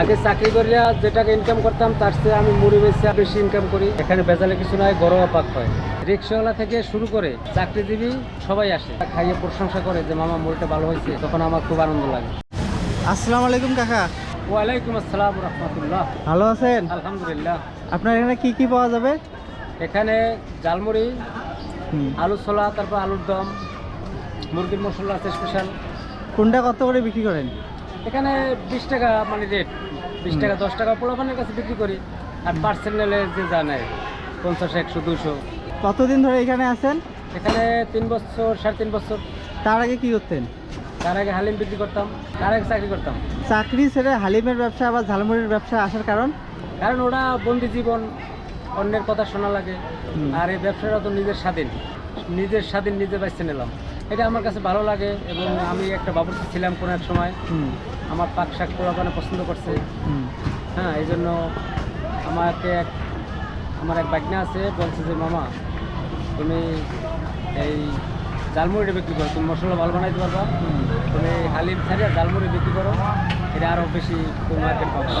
আগে চাকরি করলে যেটাকে ইনকাম করতাম তার চেয়ে আমি মুড়ি বেশি বেশি ইনকাম করি। এখানে বেজালে কিছু নয় গরম পাক হয়। রিক্সাওয়ালা থেকে শুরু করে চাকরিজীবী সবাই আসে। খাইয়ে প্রশংসা করে যে মামা মুড়িটা ভালো হয়েছে। তখন আমার খুব আনন্দ লাগে। আসসালামু আলাইকুম কাকা। ওয়ালাইকুম আসসালাম রহমতুল্লাহ। ভালো আছেন? আলহামদুলিল্লাহ। আপনার এখানে কি কি পাওয়া যাবে? এখানে জালমুড়ি আলু ছোলা তারপর আলুর দম মুরগির মশলা আছে স্পেশাল কোনটা কত করে বিক্রি করেন? এখানে বিশ টাকা মানে রেট বিশ টাকা দশ টাকা পোলাপানের কাছে বিক্রি করি। আর পার্সেল নিলে যে নেয় পঞ্চাশ একশো দুশো। কতদিন ধরে এখানে আছেন? এখানে তিন বছর সাড়ে তিন বছর। তার আগে কি করতেন? তার আগে হালিম বিক্রি করতাম তার আগে চাকরি করতাম। চাকরি ছেড়ে হালিমের ব্যবসা বা ঝালমুড়ির ব্যবসা আসার কারণ? কারণ ওরা বন্দি জীবন অন্যের কথা শোনা লাগে। আর এই ব্যবসাটা তো নিজের স্বাধীন। নিজের স্বাধীন নিজে বাইছে নিলাম। এটা আমার কাছে ভালো লাগে এবং আমি একটা বাবুর্চি ছিলাম কোনো এক সময়। আমার পাক শাক পোলাপানে পছন্দ করছে। হ্যাঁ এই জন্য আমাকে এক আমার এক বাগনা আছে বলছে যে মামা তুমি এই জালমুড়িটা বিক্রি করো তুমি মশলা ভালো বানাইতে পারবা। তুমি হালিম ছাড়িয়া জালমুড়ি বিক্রি করো এটা আরও বেশি তুমি মার্কেট পাবে।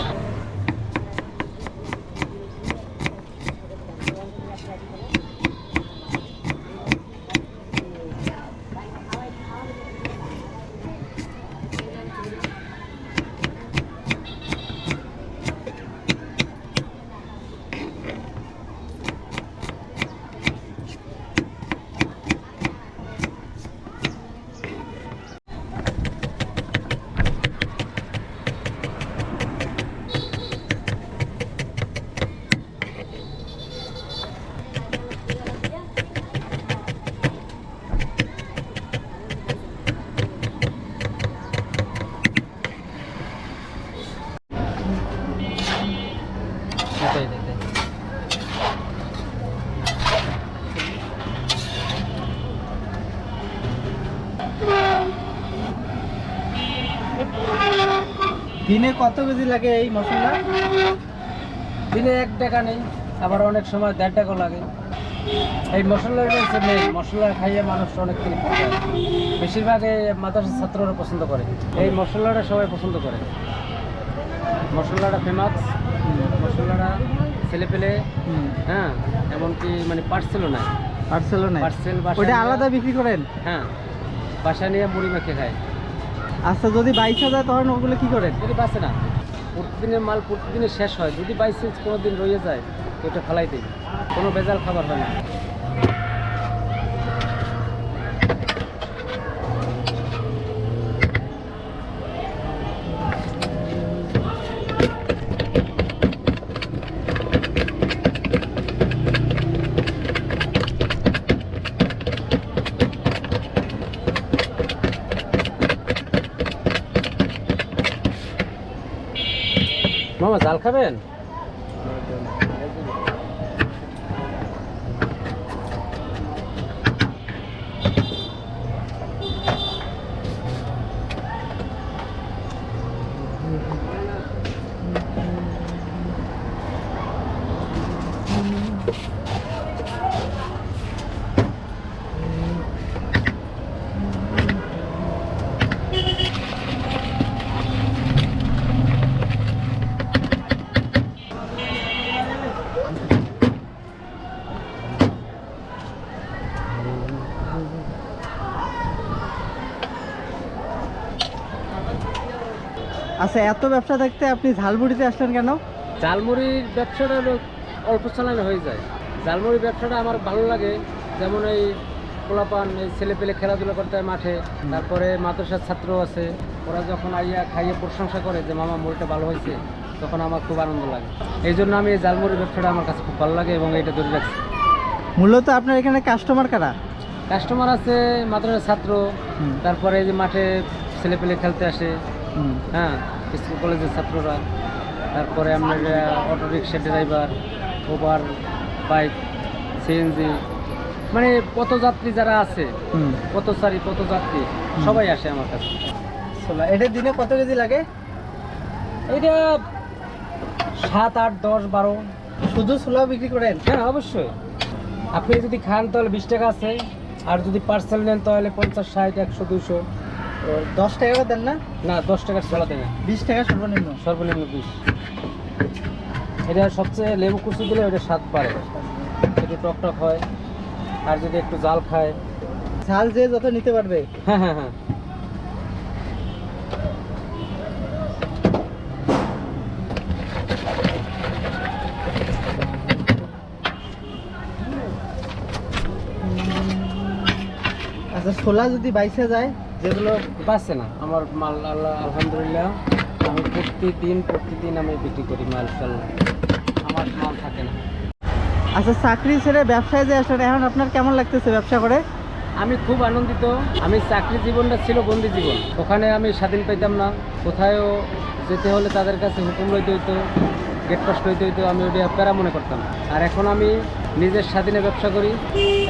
দিনে কত কেজি লাগে এই মশলা? দিনে এক টাকা নেই আবার অনেক সময় দেড় টাকা লাগে। এই মশলার রয়েছে নেই মশলা খাইয়ে মানুষ অনেক কিছু খায়। বেশিরভাগ এই মাদ্রাসার ছাত্ররা পছন্দ করে। এই মশলাটা সবাই পছন্দ করে। মশলাটা ফেমাস মশলাটা ছেলে পেলে হ্যাঁ এমনকি মানে পার্সেলও নাই। পার্সেলও নাই। পার্সেল ওইটা আলাদা বিক্রি করেন? হ্যাঁ বাসা নিয়ে মুড়ি মেখে খায়। আচ্ছা যদি বাইশে হাজার তখন ওগুলো কি করেন? যদি বাঁচে না, প্রতিদিনের মাল প্রতিদিনের শেষ হয়। যদি বাইশে কোনো দিন রয়ে যায় ওটা ফেলাই দিই। কোনো ভেজাল খাবার হয় না। মামা জাল খাবেন? আচ্ছা এত ব্যবসা থাকতে আপনি ঝালমুড়িতে আসলেন কেন? ঝালমুড়ির ব্যবসাটা অল্প চালানো হয়ে যায়। জালমুড়ির ব্যবসাটা আমার ভালো লাগে। যেমন এই পোলাপান এই ছেলে পেলে খেলাধুলা করতে হয় মাঠে। তারপরে মাদ্রাসার ছাত্র আছে। ওরা যখন আইয়া খাইয়ে প্রশংসা করে যে মামা মুড়িটা ভালো হয়েছে তখন আমার খুব আনন্দ লাগে। এই জন্য আমি এই জালমুড়ির ব্যবসাটা আমার কাছে খুব ভালো লাগে এবং এটা ধরে রাখছি। মূলত আপনার এখানে কাস্টমার কারা? কাস্টমার আছে মাদ্রাসার ছাত্র। তারপরে এই যে মাঠে ছেলে পেলে খেলতে আসে। হ্যাঁ স্কুল কলেজের ছাত্ররা তারপরে আপনার auto rickshaw driver over bike CNG মানে পথযাত্রী যারা আছে। পথচারী পথযাত্রী সবাই আসে আমার কাছে। এটা দিনে কত কেজি লাগে? এটা সাত আট দশ বারো। শুধু ছোলা বিক্রি করেন? হ্যাঁ অবশ্যই। আপনি যদি খান তাহলে বিশ টাকা আছে আর যদি পার্সেল নেন তাহলে পঞ্চাশ ষাট একশো দুশো দশ টাকা করে দেন না? না দশ টাকার ছোলা দেবে বিশ টাকা সর্বনিম্ন। সর্বনিম্ন বিশ। এটা সবচেয়ে লেবু কুচি দিলে ওটা স্বাদ বাড়ে একটু টক টক হয় আর যদি একটু জাল খায়। ঝাল যে যত নিতে পারবে। হ্যাঁ হ্যাঁ হ্যাঁ। আচ্ছা ছোলা যদি বাইসে যায় যেগুলো বাঁচছে না আমার মাল আল্লাহ আলহামদুলিল্লাহ আমি প্রতিদিন প্রতিদিন আমি বিক্রি করি মাল টাল আমার মাল থাকে না। আচ্ছা চাকরি ছেড়ে ব্যবসায় যে আসলে এখন আপনার কেমন লাগতেছে ব্যবসা করে? আমি খুব আনন্দিত। আমি চাকরি জীবনটা ছিল বন্দি জীবন। ওখানে আমি স্বাধীন পেতাম না। কোথায়ও যেতে হলে তাদের কাছে হুকুম লইতে হইতো গেট পাস লইতে হইতো আমি ওটা প্যারা মনে করতাম। আর এখন আমি নিজের স্বাধীনে ব্যবসা করি।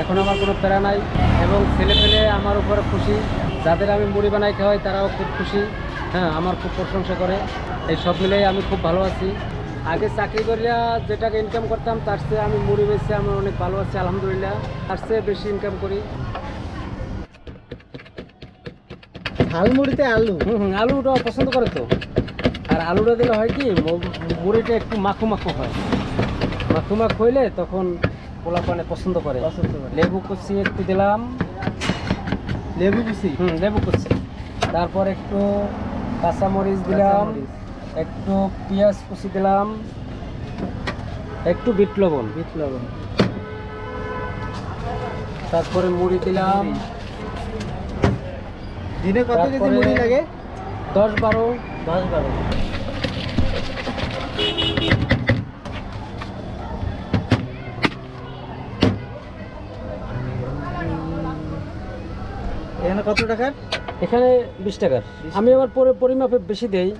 এখন আমার কোনো প্যারা নাই এবং ছেলে পেলে আমার উপরে খুশি। যাদের আমি মুড়ি বানাই খাওয়াই তারাও খুব খুশি। হ্যাঁ আমার খুব প্রশংসা করে। এই সব মিলেই আমি খুব ভালো আছি। আগে চাকরি করিয়া যেটাকে ইনকাম করতাম তার চেয়ে আমি মুড়ি বেচে আমি অনেক ভালো আছি আলহামদুলিল্লাহ। তার চেয়ে বেশি ইনকাম করি। ঝালমুড়িতে আলু? হুম হুম আলুটা পছন্দ করে তো। আর আলুটা দিলে হয় কি মুড়িটা একটু মাখু মাখু হয়। মাখু মাখু হইলে তখন পোলা পানে করে। পছন্দ করে। লেবু কুচি একটু দিলাম। লেবু কুচি? হুম লেবু কুচি। তারপর একটু কাঁচামরিচ দিলাম। একটু পেঁয়াজ কুচি দিলাম একটু বিট লবণ। বিট লবণ। তারপরে মুড়ি দিলাম। দিনে কত কেজি মুড়ি লাগে? দশ বারো। দশ বারো। এখানে কত টাকার? এখানে বিশ টাকার। আমি আবার পরে পরিমাপে বেশি দেই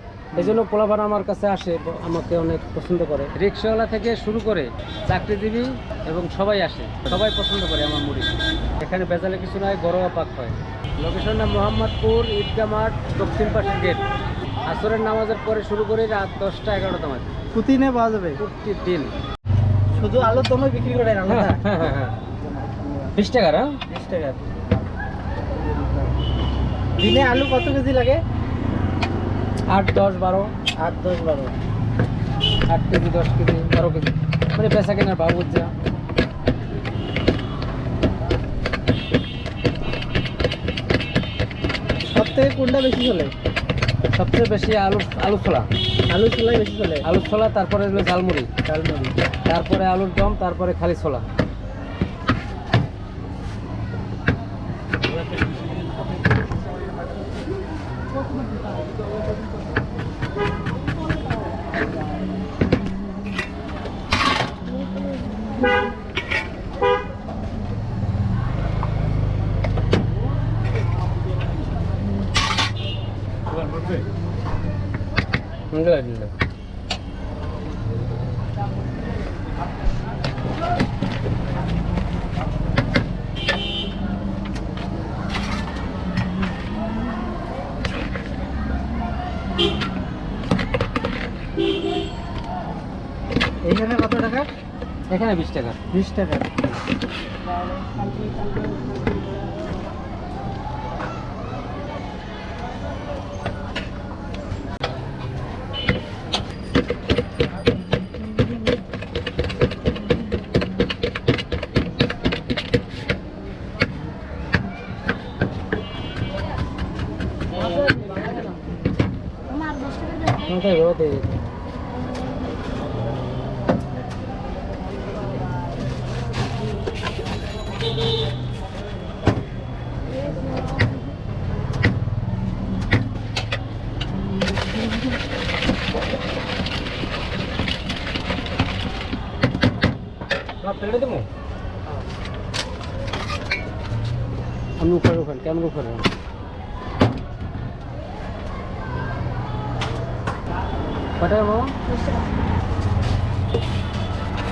এই জন্য পোলাপান আমার কাছে আসে আমাকে অনেক পছন্দ করে। রিক্সাওয়ালা থেকে শুরু করে চাকরিজীবী এবং সবাই আসে সবাই পছন্দ করে আমার মুড়ি। এখানে বেজালে কিছু নাই ঘরোয়া পাক হয়। লোকেশন নাম মোহাম্মদপুর ঈদগা মাঠ দক্ষিণ পাশের গেট। আসরের নামাজের পরে শুরু করে রাত দশটা এগারোটা মাঝে। প্রতিদিনে পাওয়া যাবে? প্রতিদিন। শুধু আলুর দমই বিক্রি হ্যাঁ হ্যাঁ হ্যাঁ বিশ টাকার হ্যাঁ? বিশ টাকা দিনে আলু কত কেজি লাগে? আট দশ বারো। আট দশ বারো। আট কেজি দশ কেজি বারো কেজি। মানে বেচা কেনার ভাব হচ্ছে সব থেকে কোনটা বেশি চলে? সবচেয়ে বেশি আলু আলু ছোলা। আলু ছোলাই বেশি চলে? আলু ছোলা তারপরে ঝালমুড়ি। ঝালমুড়ি। তারপরে আলুর দম তারপরে খালি ছোলা আলহামদুলিল্লাহ এখানে কত টাকা এখানে বিশ টাকা। বিশ টাকা। কোথায় গো দে প্লেটে দেবো আমি উপরে উপরে কেমন উপরে কটা বাবা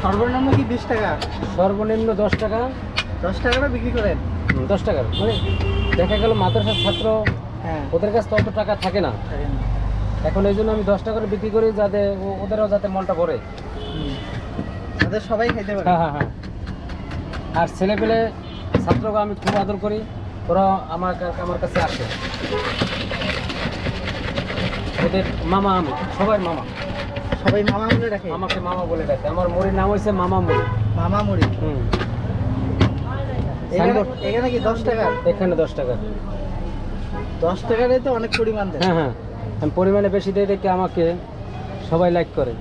সর্বনিম্ন কি বিশ টাকা সর্বনিম্ন দশ টাকা দশ টাকাটা বিক্রি করেন। দশ টাকার। মানে দেখা গেল মাদ্রাসার ছাত্র হ্যাঁ। ওদের কাছে অত টাকা থাকে না। এখন এই জন্য আমি দশ টাকা করে বিক্রি করি যাতে ওদেরও যাতে মনটা ভরে। তাদের সবাই খাইতে পারে। হ্যাঁ হ্যাঁ হ্যাঁ। আর ছেলে পেলে ছাত্রকে আমি খুব আদর করি ওরা আমার আমার কাছে আসে। ওদের মামা আমি সবাই মামা। সবাই মামা বলে রাখে আমাকে মামা বলে ডাকে। আমার মুড়ির নাম হয়েছে মামা মুড়ি মামা মুড়ি হুম। এখানে কি দশ টাকা? এখানে দশ টাকা। দশ টাকারই তো অনেক পরিমাণ দেয়। হ্যাঁ হ্যাঁ। পরিমাণে বেশি দিয়ে দেখে আমাকে সবাই লাইক করে।